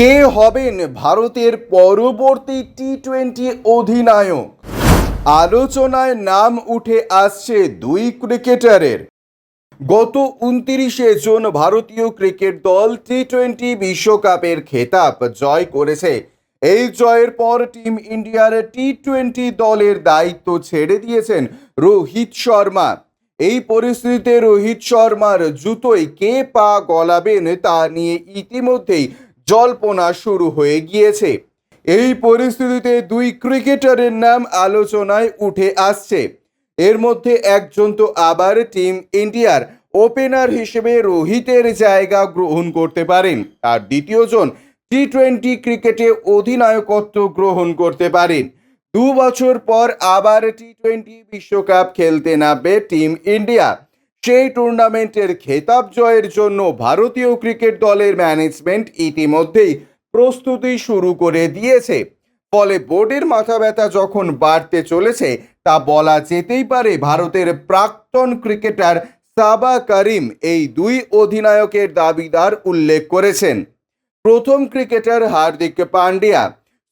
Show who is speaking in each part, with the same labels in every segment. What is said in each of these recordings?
Speaker 1: কে হবেন ভারতের পরবর্তী টি টোয়েন্টি অধিনায়ক? আলোচনায় নাম উঠে আসছে দুই ক্রিকেটারের। গত উনতিরিশে জুন ভারতীয় ক্রিকেট দল টি টোয়েন্টি বিশ্বকাপের খেতাব জয় করেছে। এই জয়ের পর টিম ইন্ডিয়ার টি টোয়েন্টি দলের দায়িত্ব ছেড়ে দিয়েছেন রোহিত শর্মা। এই পরিস্থিতিতে রোহিত শর্মার জুতোয় কে পা গলাবেন তা নিয়ে ইতিমধ্যেই জল্পনা শুরু হয়ে গিয়েছে। এই পরিস্থিতিতে দুই ক্রিকেটারের নাম আলোচনায় উঠে আসছে। এর মধ্যে একজন তো আবার টিম ইন্ডিয়ার ওপেনার হিসেবে রোহিতের জায়গা গ্রহণ করতে পারেন। আর দ্বিতীয়জন টি টোয়েন্টি ক্রিকেটে অধিনায়কত্ব গ্রহণ করতে পারেন। দু বছর পর আবার টি টোয়েন্টি বিশ্বকাপ খেলতে নামবে টিম ইন্ডিয়া। সেই টুর্নামেন্টের খেতাব জয়ের জন্য ভারতীয় ক্রিকেট দলের ম্যানেজমেন্ট ইতিমধ্যেই প্রস্তুতি শুরু করে দিয়েছে। ফলে বোর্ডের মাথা ব্যথা যখন বাড়তে চলেছে, তা বলা যেতেই পারে ভারতের প্রাক্তন ক্রিকেটার সাবা করিম এই দুই অধিনায়কের দাবিদার উল্লেখ করেছেন। প্রথম ক্রিকেটার হার্দিক পান্ডিয়া,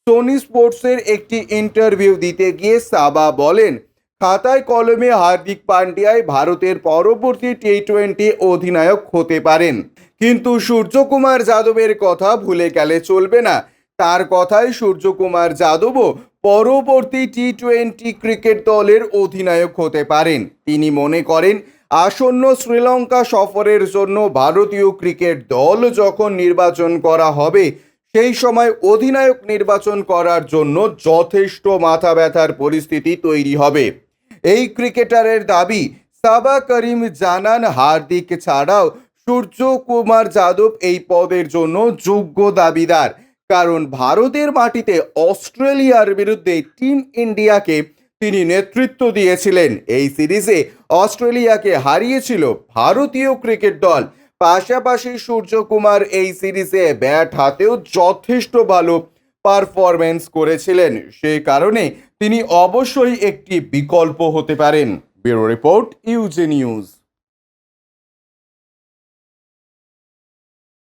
Speaker 1: সোনি স্পোর্টসের একটি ইন্টারভিউ দিতে গিয়ে সাবা বলেন খাতায় কলমে হার্দিক পান্ডিয়ায় ভারতের পরবর্তী টি টোয়েন্টি অধিনায়ক হতে পারেন। কিন্তু সূর্যকুমার যাদবের কথা ভুলে গেলে চলবে না। তার কথায় সূর্যকুমার যাদবও পরবর্তী টি টোয়েন্টি ক্রিকেট দলের অধিনায়ক হতে পারেন। তিনি মনে করেন, আসন্ন শ্রীলঙ্কা সফরের জন্য ভারতীয় ক্রিকেট দল যখন নির্বাচন করা হবে, সেই সময় অধিনায়ক নির্বাচন করার জন্য যথেষ্ট মাথা ব্যথার পরিস্থিতি তৈরি হবে। এই ক্রিকেটারের দাবি, সাবা করিম জানান হার্দিক ছাড়াও সূর্য কুমার যাদব এই পদের জন্য যোগ্য দাবিদার। কারণ ভারতের মাটিতে অস্ট্রেলিয়ার বিরুদ্ধে টিম ইন্ডিয়াকে তিনি নেতৃত্ব দিয়েছিলেন। এই সিরিজে অস্ট্রেলিয়াকে হারিয়েছিল ভারতীয় ক্রিকেট দল। পাশাপাশি সূর্যকুমার এই সিরিজে ব্যাট হাতেও যথেষ্ট ভালো পারফরমেন্স করেছিলেন সেই কারণে তিনি অবশ্যই একটি বিকল্প হতে পারেন। Bureau report UJ news.